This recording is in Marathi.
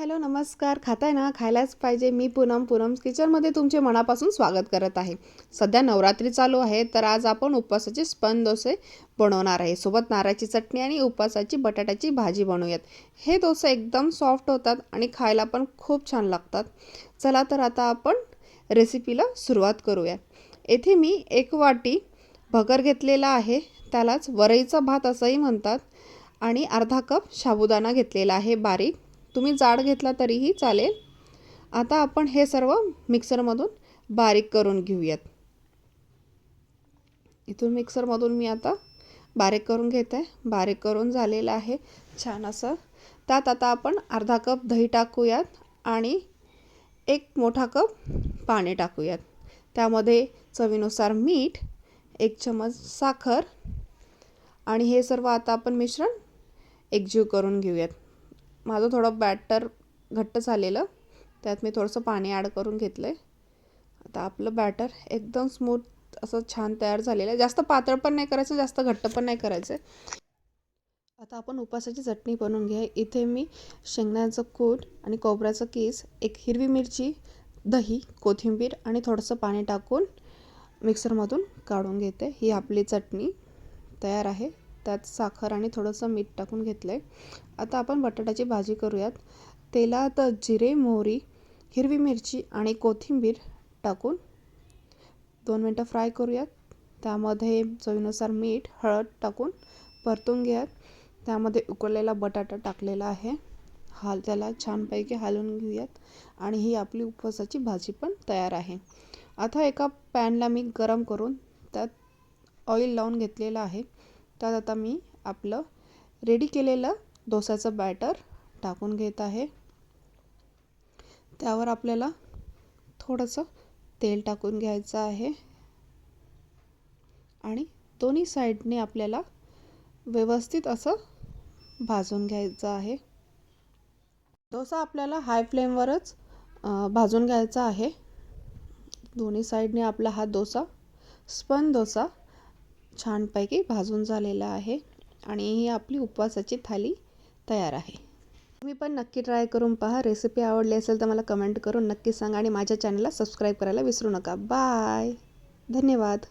हॅलो नमस्कार. खाताय ना? खायलाच पाहिजे. मी पूनम पूनम किचनमध्ये तुमचे मनापासून स्वागत करत आहे. सध्या नवरात्री चालू आहे तर आज आपण उपवासाचे स्पन डोसे बनवणार आहे. सोबत नारळाची चटणी आणि उपवासाची बटाट्याची भाजी बनवूयात. हे डोसे एकदम सॉफ्ट होतात आणि खायला पण खूप छान लागतात. चला तर आता आपण रेसिपीला सुरुवात करूया येथे मी एक वाटी भगर घेतलेला आहे. त्यालाच वरईचा भात असंही म्हणतात आणि अर्धा कप साबुदाणा घेतलेला आहे बारीक. तुम्ही जाड घेतला तरीही चालेल. आता आपण हे सर्व मिक्सरमधून बारीक करून घेऊयात. इथून मिक्सरमधून मी आता बारीक करून घेते. बारीक करून झालेलं आहे छान असं. त्यात आता आपण अर्धा कप दही टाकूयात आणि एक मोठा कप पाणी टाकूयात. त्यामध्ये चवीनुसार मीठ एक चमच साखर आणि हे सर्व आता आपण मिश्रण एकजीव करून घेऊयात. माझं थोडं बॅटर घट्ट झालेलं. त्यात मी थोडंसं पाणी ॲड करून घेतलं आहे आता आपलं बॅटर एकदम स्मूथ असं छान तयार झालेलं आहे. जास्त पातळ पण नाही करायचं जास्त घट्ट पण नाही करायचं आता आपण उपासाची चटणी बनवून घ्या इथे मी शेंगण्याचं कूट आणि कोबऱ्याचं केस एक हिरवी मिरची दही कोथिंबीर आणि थोडंसं पाणी टाकून मिक्सरमधून काढून घेते. ही आपली चटणी तयार आहे. त्यात साखर आणि थोडंसं मीठ टाकून घेतलं आहे आता आपण बटाट्याची भाजी करूयात. तेलात जिरे मोहरी हिरवी मिरची आणि कोथिंबीर टाकून दोन मिनटं फ्राय करूयात. त्यामध्ये चवीनुसार मीठ हळद टाकून परतून घ्यात. त्यामध्ये उकळलेला बटाटा टाकलेला आहे. हाल त्याला छानपैकी हालून घेऊयात आणि ही आपली उपवासाची भाजी पण तयार आहे. आता एका पॅनला मी गरम करून त्यात ऑइल लावून घेतलेलं आहे. त्यात आता मी आपलं रेडी केलेलं डोसाचं बॅटर टाकून घेत आहे. त्यावर आपल्याला थोडंसं तेल टाकून घ्यायचं आहे. आणि दोन्ही साईडने आपल्याला व्यवस्थित असं भाजून घ्यायचं आहे. डोसा आपल्याला हाय फ्लेमवरच भाजून घ्यायचा आहे. दोन्ही साईडने आपला हा डोसा स्पन डोसा छानपैकी भाजून झालेला आहे आणि ही आपली उपवासाची थाली तयार आहे. तुम्ही पण नक्की ट्राय करून पहा. रेसिपी आवडली असेल तर मला कमेंट करून नक्की सांगा आणि माझ्या चॅनलला सबस्क्राईब करायला विसरू नका. बाय धन्यवाद.